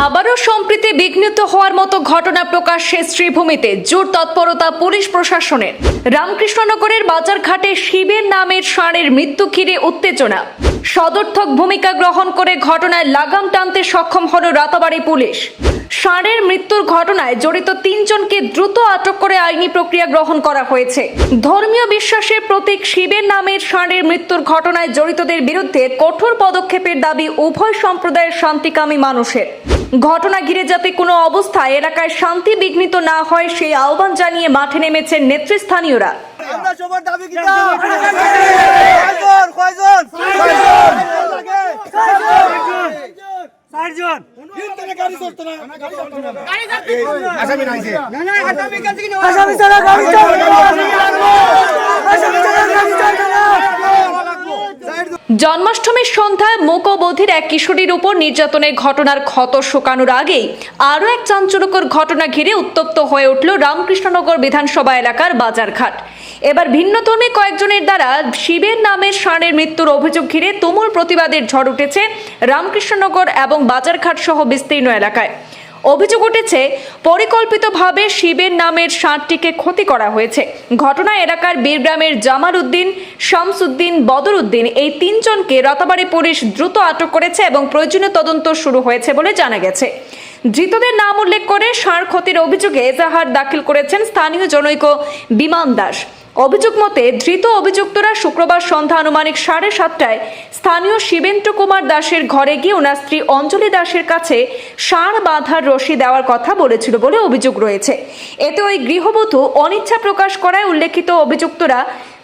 আবারও সম্প্রীতি বিঘ্নিত হওয়ার মতো ঘটনা প্রকাশ্যে শ্রীভূমিতে। জোর তৎপরতা পুলিশ প্রশাসনের। রামকৃষ্ণনগরের বাজারঘাটে শিবের নামের ষাঁড়ের মৃত্যু ঘিরে উত্তেজনা। সদর্থক ভূমিকা গ্রহণ করে ঘটনায় লাগাম টানতে সক্ষম হল রাতাবাড়ি পুলিশ। ষাঁড়ের মৃত্যুর ঘটনায় জড়িত তিনজনকে দ্রুত আটক করে আইনি প্রক্রিয়া গ্রহণ করা হয়েছে। ধর্মীয় বিশ্বাসের প্রতীক শিবের নামের ষাঁড়ের মৃত্যুর ঘটনায় জড়িতদের বিরুদ্ধে কঠোর পদক্ষেপের দাবি উভয় সম্প্রদায়ের শান্তিকামী মানুষের। ঘটনা ঘিরে যাতে কোনো অবস্থায় এলাকায় শান্তি বিঘ্নিত না হয় সেই আহ্বান জানিয়ে মাঠে নেমেছেন নেতৃস্থানীয়রা। আমরা সবার দাবি কয়জন? কয়জন? চারজন আসামি ছাড়া গাড়ি চলবে আসামি ছাড়া গাড়ি চলবে না। জন্মাষ্টমীর সন্ধ্যায় মূকবধির এক কিশোরীর উপর নির্যাতনের ঘটনার ক্ষত শোকানোর আগেই আরও এক চাঞ্চল্যকর ঘটনা ঘিরে উত্তপ্ত হয়ে উঠল রামকৃষ্ণনগর বিধানসভা এলাকার বাজারঘাট। এবার ভিন্নধর্মী কয়েকজনের দ্বারা শিবের নামের ষাঁড়ের মৃত্যুর অভিযোগ ঘিরে তুমুল প্রতিবাদের ঝড় উঠেছে রামকৃষ্ণনগর এবং বাজারঘাট সহ বিস্তীর্ণ এলাকায়। অভিযোগ উঠেছে, পরিকল্পিতভাবে শিবের নামের ষাঁড়টিকে ক্ষতি করা হয়েছে। ঘটনা এলাকার বীরগ্রামের জামাল উদ্দিন শামসুদ্দিন বদর উদ্দিন এই তিনজনকে রতাবাড়ি পুলিশ দ্রুত আটক করেছে এবং প্রয়োজনীয় তদন্ত শুরু হয়েছে বলে জানা গেছে। ধৃতদের নাম উল্লেখ করে ষাঁড় ক্ষতির অভিযোগে এজাহার দাখিল করেছেন স্থানীয় জনৈক বিমান দাস। অভিযোগ মতে, ধৃত অভিযুক্তরা শুক্রবার সন্ধ্যা আনুমানিক সাড়ে সাতটায় স্থানীয় শিবেন্দ্র কুমার দাসের ঘরে গিয়ে ওনার স্ত্রী অঞ্জলি দাসের কাছে ষাঁড় বাঁধার রশি দেওয়ার কথা বলেছিল বলে অভিযোগ রয়েছে। এতে ওই গৃহবধূ অনিচ্ছা প্রকাশ করায় উল্লেখিত অভিযুক্তরা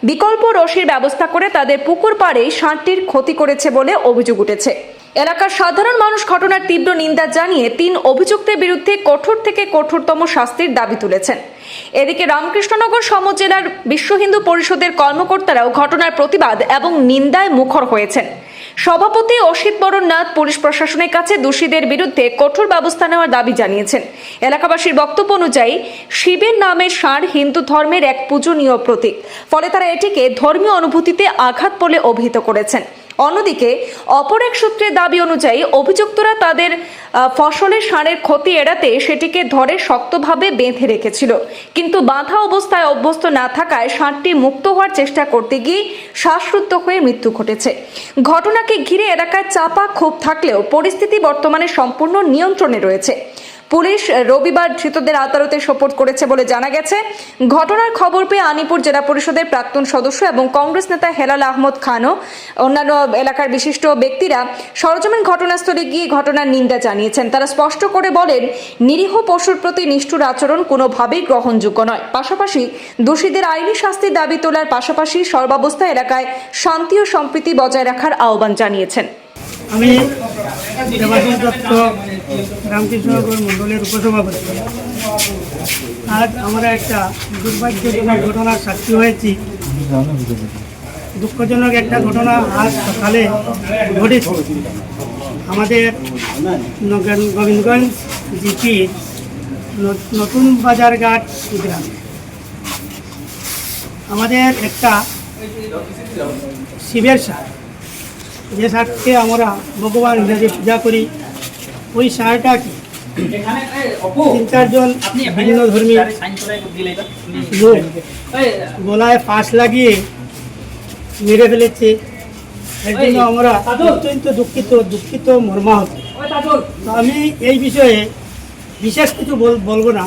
বিকল্প রশির ব্যবস্থা করে তাদের পুকুর পাড়ে ষাঁড়টির ক্ষতি করেছে বলে অভিযোগ উঠেছে। এলাকার সাধারণ মানুষ ঘটনার তীব্র নিন্দা জানিয়ে তিন অভিযুক্তের বিরুদ্ধে কঠোর থেকে কঠোরতম শাস্তির দাবি তুলেছেন। এদিকে রামকৃষ্ণনগর সমজেলার বিশ্ব হিন্দু পরিষদের কর্মকর্তারাও ঘটনার প্রতিবাদ এবং নিন্দায় মুখর হয়েছেন। সভাপতি অসিত বরণ নাথ পুলিশ প্রশাসনের কাছে দোষীদের বিরুদ্ধে কঠোর ব্যবস্থা নেওয়ার দাবি জানিয়েছেন। এলাকাবাসীর বক্তব্য অনুযায়ী, শিবের নামে ষাঁড় হিন্দু ধর্মের এক পূজনীয় প্রতীক। ফলে তারা এটিকে ধর্মীয় অনুভূতিতে আঘাত বলে অভিহিত করেছেন। অন্যদিকে, অপর এক সূত্রের দাবি অনুযায়ী অভিযুক্তরা তাদের ফসলের সারের ক্ষতি এড়াতে সেটিকে ধরে শক্তভাবে বেঁধে রেখেছিল। কিন্তু বাঁধা অবস্থায় অভ্যস্ত না থাকায় ষাঁড়টি মুক্ত হওয়ার চেষ্টা করতে গিয়ে শ্বাসরুদ্ধ হয়ে মৃত্যু ঘটেছে। ঘটনাকে ঘিরে এলাকায় চাপা ক্ষোভ থাকলেও পরিস্থিতি বর্তমানে সম্পূর্ণ নিয়ন্ত্রণে রয়েছে। পুলিশ রবিবার ধৃতদের আদালতে সোপর্দ করেছে বলে জানা গেছে। ঘটনার খবর পেয়ে আনিপুর জেলা পরিষদের প্রাক্তন সদস্য এবং কংগ্রেস নেতা হেলাল আহমদ খানও অন্যান্য এলাকার বিশিষ্ট ব্যক্তিরা সরজমিন ঘটনাস্থলে গিয়ে ঘটনার নিন্দা জানিয়েছেন। তারা স্পষ্ট করে বলেন, নিরীহ পশুর প্রতি নিষ্ঠুর আচরণ কোনোভাবেই গ্রহণযোগ্য নয়। পাশাপাশি দোষীদের আইনি শাস্তির দাবি তোলার পাশাপাশি সর্বাবস্থা এলাকায় শান্তি ও সম্প্রীতি বজায় রাখার আহ্বান জানিয়েছেন। আমি দেবাশিস দত্ত, রামকৃষ্ণনগর মণ্ডলের উপসভাপতি। আজ আমরা একটা দুর্ভাগ্যজনক ঘটনার সাক্ষী হয়েছি। দুঃখজনক একটা ঘটনা আজ সকালে ঘটেছে। আমাদের গোবিন্দগঞ্জ জিপির ন- নতুন বাজারঘাট গ্রামে। আমাদের একটা শিবের সার। যে সারকে আমরা ভগবান হিসাবে পূজা করি, ওই সারটা কি তিন চারজন ভিন্ন ধর্মী লোক গলায় ফাঁস লাগিয়ে মেরে ফেলেছে। এর জন্য আমরা অত্যন্ত দুঃখিত দুঃখিত, মর্মাহত। তো আমি এই বিষয়ে বিশেষ কিছু বল- বলব না।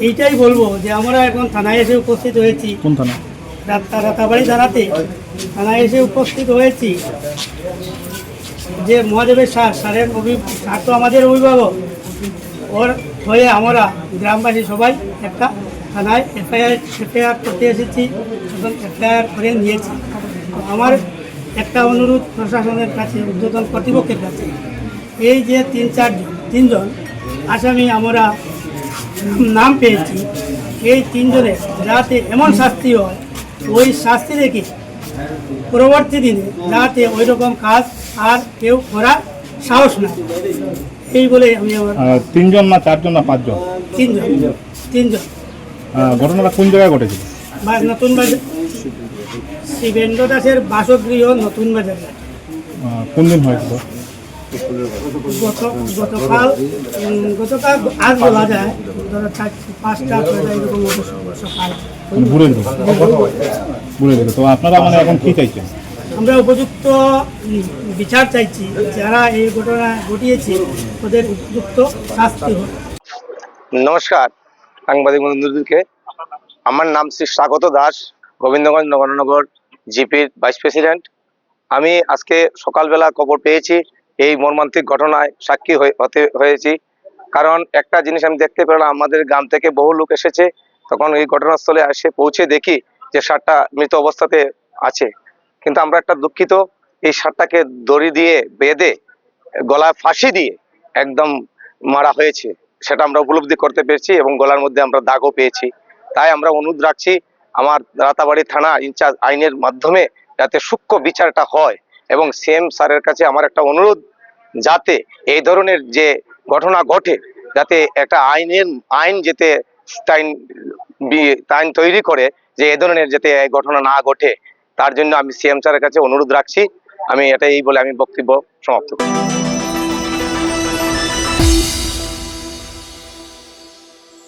এইটাই বলব যে আমরা এখন থানায় এসে উপস্থিত হয়েছি। কোন থানা? রাতা- রাতাবাড়ি থানাতে থানায় এসে উপস্থিত হয়েছি। যে মহাদেবের সার সারের অভি সার তো আমাদের অভিভাবক। ওর হয়ে আমরা গ্রামবাসী সবাই একটা থানায় এফআইআর এফআইআর করতে এসেছি এবং এফআইআর করে নিয়েছি। আমার একটা অনুরোধ প্রশাসনের কাছে ঊর্ধ্বতন কর্তৃপক্ষের কাছে। এই যে তিন, চার, তিনজন আসামি আমরা নাম পেয়েছি। এই তিনজনের যাতে এমন শাস্তি হয় ওই শাস্তি দেখে পরবর্তী দিনে যাতে ওই রকম কাজ আর কেউ করার সাহস না এই বলে আমি আমার তিনজন না চারজন না পাঁচজন? তিনজন। তিনজন। ঘটনাটা কোন জায়গায় ঘটেছিল? নতুন বাজার শিবেন্দ্র দাসের বাসগৃহ নতুন বাজার। কোন দিন হয়েছিল? গতকাল গতকাল আজ বলা যায় ধরো পাঁচটা ছয়টা এরকম সকাল। মানে তো আপনারা মানে এখন কি চাইছেন? আমরা উপযুক্ত বিচার চাইছি। যারা এই ঘটনা ঘটিয়েছে ওদের উপযুক্ত শাস্তি হোক। নমস্কার সাংবাদিক বন্ধুদেরকে। আমার নাম শ্রী স্বাগত দাস গোবিন্দগঞ্জ নগরনগর জিপির ভাইস প্রেসিডেন্ট। আমি আজকে সকালবেলা খবর পেয়েছি এই মর্মান্তিক ঘটনায় সাক্ষী হতে হয়েছি। কারণ একটা জিনিস আমি দেখতে পেলাম, আমাদের গ্রাম থেকে বহু লোক এসেছে। তখন এই ঘটনাস্থলে এসে পৌঁছে দেখি যে সারটা মৃত অবস্থাতে আছে। কিন্তু আমরা একটা দুঃখিত, এই সারটাকে দড়ি দিয়ে বেঁধে, গলায় ফাঁসি দিয়ে একদম মারা হয়েছে। সেটা আমরা উপলব্ধি করতে পেরেছি এবং গলার মধ্যে আমরা দাগও পেয়েছি। তাই আমরা অনুরোধ রাখছি, আমার রাতাবাড়ি থানা ইনচার্জ আইনের মাধ্যমে যাতে সূক্ষ্ম বিচারটা হয়। এবং সেম স্যারের কাছে আমার একটা অনুরোধ যাতে এই ধরনের যে ঘটনা ঘটে, যাতে একটা আইনের, আইন যেতে আইন তৈরি করে যে এই ধরনের যাতে ঘটনা না ঘটে, তার জন্য আমি সিএম স্যারের কাছে অনুরোধ রাখছি। আমি এটা এই বলে আমি বক্তব্য সমাপ্ত করছি।